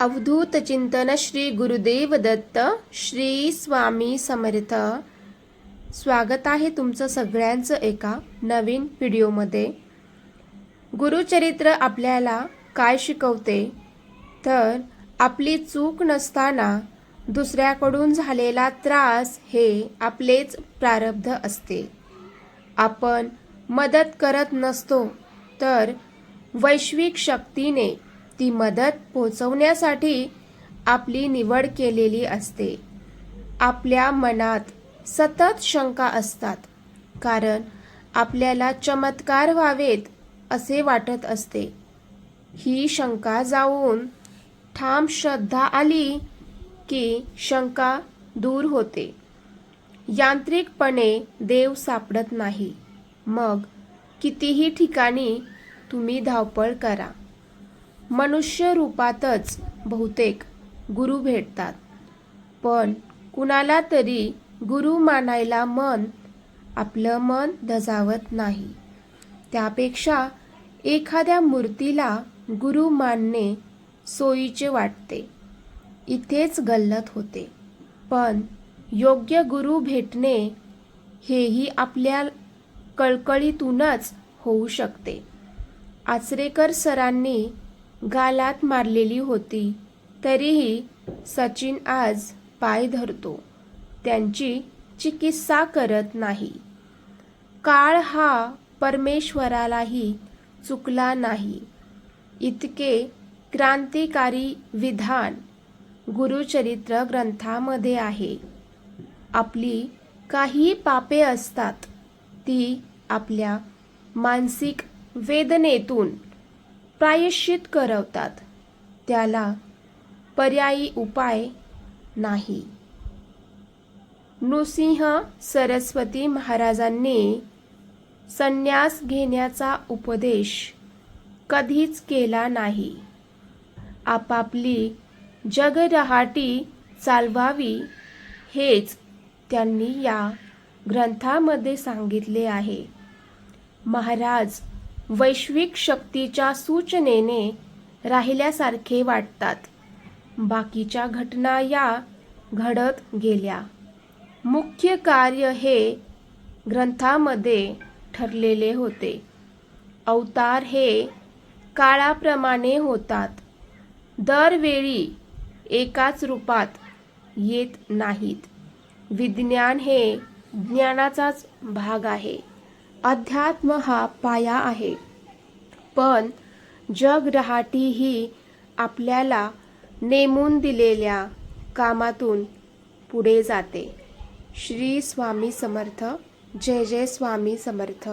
अवधूत चिंतन श्री गुरुदेव दत्त श्री स्वामी समर्थ. स्वागत आहे तुमचं सगळ्यांचं एका नवीन व्हिडिओमध्ये. गुरुचरित्र आपल्याला काय शिकवते? तर आपली चूक नसताना दुसऱ्याकडून झालेला त्रास हे आपलेच प्रारब्ध असते. आपण मदत करत नसतो तर वैश्विक शक्तीने ती मदत पोचवण्यासाठी आपली निवड केलेली असते. आपल्या मनात सतत शंका असतात कारण आपल्याला चमत्कार व्हावेत असे वाटत असते. ही शंका जाऊन ठाम श्रद्धा आली की शंका दूर होते. यांत्रिकपणे देव सापडत नाही. मग कितीही ठिकाणी तुम्ही धावपळ करा. मनुष्य रूपातच बहुतेक गुरु भेटतात. पण कुणाला तरी गुरु मानायला मन आपलं मन धजावत नाही. त्यापेक्षा एखाद्या मूर्तीला गुरु मानणे सोयीचे वाटते. इथेच गल्लत होते. पण योग्य गुरु भेटणे हेही आपल्या कळकळीतूनच होऊ शकते. आचरेकर सरांनी गालात मारलेली होती. तरीही सचिन आज पाय धरतो. त्यांची चिकित्सा करत नाही. काळ हा परमेश्वरालाही चुकला नाही. इतके क्रांतिकारी विधान गुरुचरित्र ग्रंथामध्ये आहे. आपली काही पापे असतात ती आपल्या मानसिक वेदनेतून प्रायश्चित करवतात. त्याला पर्यायी उपाय नाही. नृसिंह सरस्वती महाराजांनी संन्यास घेण्याचा उपदेश कधीच केला नाही. आपापली जगरहाटी चालवावी हेच त्यांनी या ग्रंथामध्ये सांगितले आहे. महाराज वैश्विक शक्तीच्या सूचनेने राहिल्यासारखे वाटतात. बाकीच्या घटना या घडत गेल्या. मुख्य कार्य हे ग्रंथामध्ये ठरलेले होते. अवतार हे काळाप्रमाणे होतात. दरवेळी एकाच रूपात येत नाहीत. विज्ञान हे ज्ञानाचाच भाग आहे. अध्यात्म हा पाया आहे. पण जग रहाटी ही आपल्याला नेमून दिलेल्या कामातून पुढे जाते. श्री स्वामी समर्थ. जय जय स्वामी समर्थ.